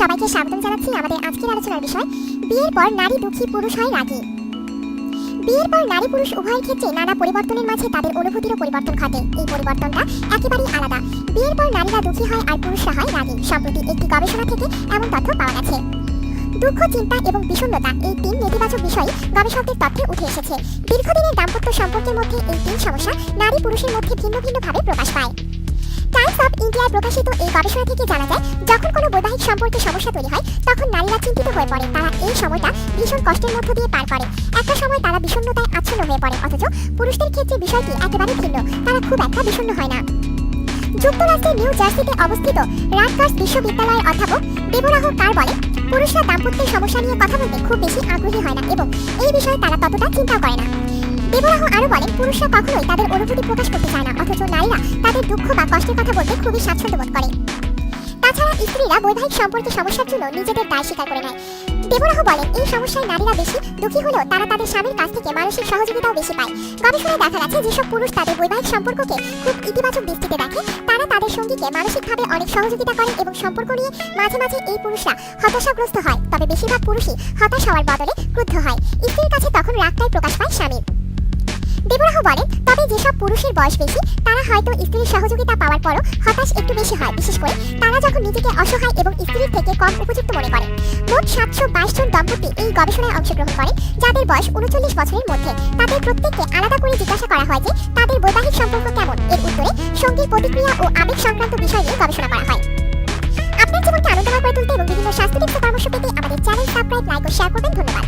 সবাইকে স্বাগতম জানাচ্ছি আমাদের আজকের আলোচনার বিষয়, বিয়ের পর নারী দুঃখী পুরুষ হয় রাগী। বিয়ের পর নারী পুরুষ উভয়ের ক্ষেত্রে নানা পরিবর্তনের মাঝে তাদের অনুভূতিরও পরিবর্তন ঘটে। এই পরিবর্তনটা একেবারেই আলাদা। বিয়ের পর নারীরা দুঃখী হয় আর পুরুষরা হয় রাগী। সম্প্রতি একটি গবেষণা থেকে এমন তথ্য পাওয়া গেছে। দুঃখ, চিন্তা এবং বিষণ্ণতা এই তিন নেতিবাচক বিষয় গবেষকদের তথ্যে উঠে এসেছে। দীর্ঘদিনের দাম্পত্য সম্পর্কের মধ্যে এই তিন সমস্যা নারী পুরুষের মধ্যে ভিন্ন ভিন্নভাবে প্রকাশ পায়। ইন্ডিয়ায় প্রকাশিত এই গবেষণা থেকে জানা যায়, যখন কোনো বৈবাহিক সম্পর্কে সমস্যা তৈরি হয়, তখন নারীরা চিন্তিত হয়ে পড়ে। তারা এই সময়টা ভীষণ কষ্টের মধ্য দিয়ে পার করে। একটা সময় তারা বিষণ্ণতায় আচ্ছন্ন হয়ে পড়ে, অথচ পুরুষদের ক্ষেত্রে বিষয়টি একেবারে ভিন্ন। তারা খুব একটা বিষণ্ণ হয় না। যুক্তরাষ্ট্রের নিউ জার্সিতে অবস্থিত রাটগার্স বিশ্ববিদ্যালয়ের অধ্যাপক দেবরাহ কার বলে পুরুষরা দাম্পত্যের সমস্যা নিয়ে কথা বলতে খুব বেশি আগ্রহী হয় না এবং এই বিষয়ে তারা ততটা চিন্তাও করে না। দেবরাহ আরও বলেন, পুরুষরা কখনোই তাদের অনুভূতি প্রকাশ করতে চায় না, অথচ নারীরা তাদের দুঃখ বা কষ্টের কথা বলতে খুবই স্বাচ্ছন্দ্য বোধ করে। তাছাড়া স্ত্রীরা বৈবাহিক সম্পর্কে সমস্যার জন্য নিজেদের দায় স্বীকার করে নেয়। দেবরাহ বলেন, এই সমস্যায় নারীরা বেশি দুঃখী হলেও তারা তাদের স্বামীর কাছ থেকে মানসিক সহযোগিতাও বেশি পায়। গবেষণায় দেখা গেছে, যেসব পুরুষ তাদের বৈবাহিক সম্পর্ককে খুব ইতিবাচক দৃষ্টিতে দেখে, তারা তাদের সঙ্গীকে মানসিকভাবে অনেক সহযোগিতা করে এবং সম্পর্ক নিয়ে মাঝে মাঝে এই পুরুষরা হতাশাগ্রস্ত হয়। তবে বেশিরভাগ পুরুষই হতাশ হওয়ার বদলে ক্রুদ্ধ হয়। স্ত্রীর কাছে তখন রাগটাই প্রকাশ পায় স্বামীর। দেবরাহ বলেন, তবে যেসব পুরুষের বয়স বেশি, তারা হয়তো স্ত্রীর সহযোগিতা পাওয়ার পরও হতাশ একটু বেশি হয়। বিশেষ করে তারা যখন নিজেকে অসহায় এবং স্ত্রীর থেকে কম উপযুক্ত মনে করে মোট সাতশো বাইশ জন দম্পতি এই গবেষণায় অংশগ্রহণ করে যাদের বয়স উনচল্লিশ বছরের মধ্যে। তাদের প্রত্যেককে আলাদা করে জিজ্ঞাসা করা হয় যে, তাদের বৈবাহিক সম্পর্ক কেমন? এর উত্তরে, সঙ্গীর প্রতিক্রিয়া ও আবেগ সংক্রান্ত বিষয় নিয়ে গবেষণা করা হয়। আপনার জীবনকে আনন্দময় করে তুলতে এবং বিভিন্ন স্বাস্থ্য পরামর্শ পেতে আমাদের চ্যানেল সাবস্ক্রাইব, লাইক ও শেয়ার করবেন। ধন্যবাদ।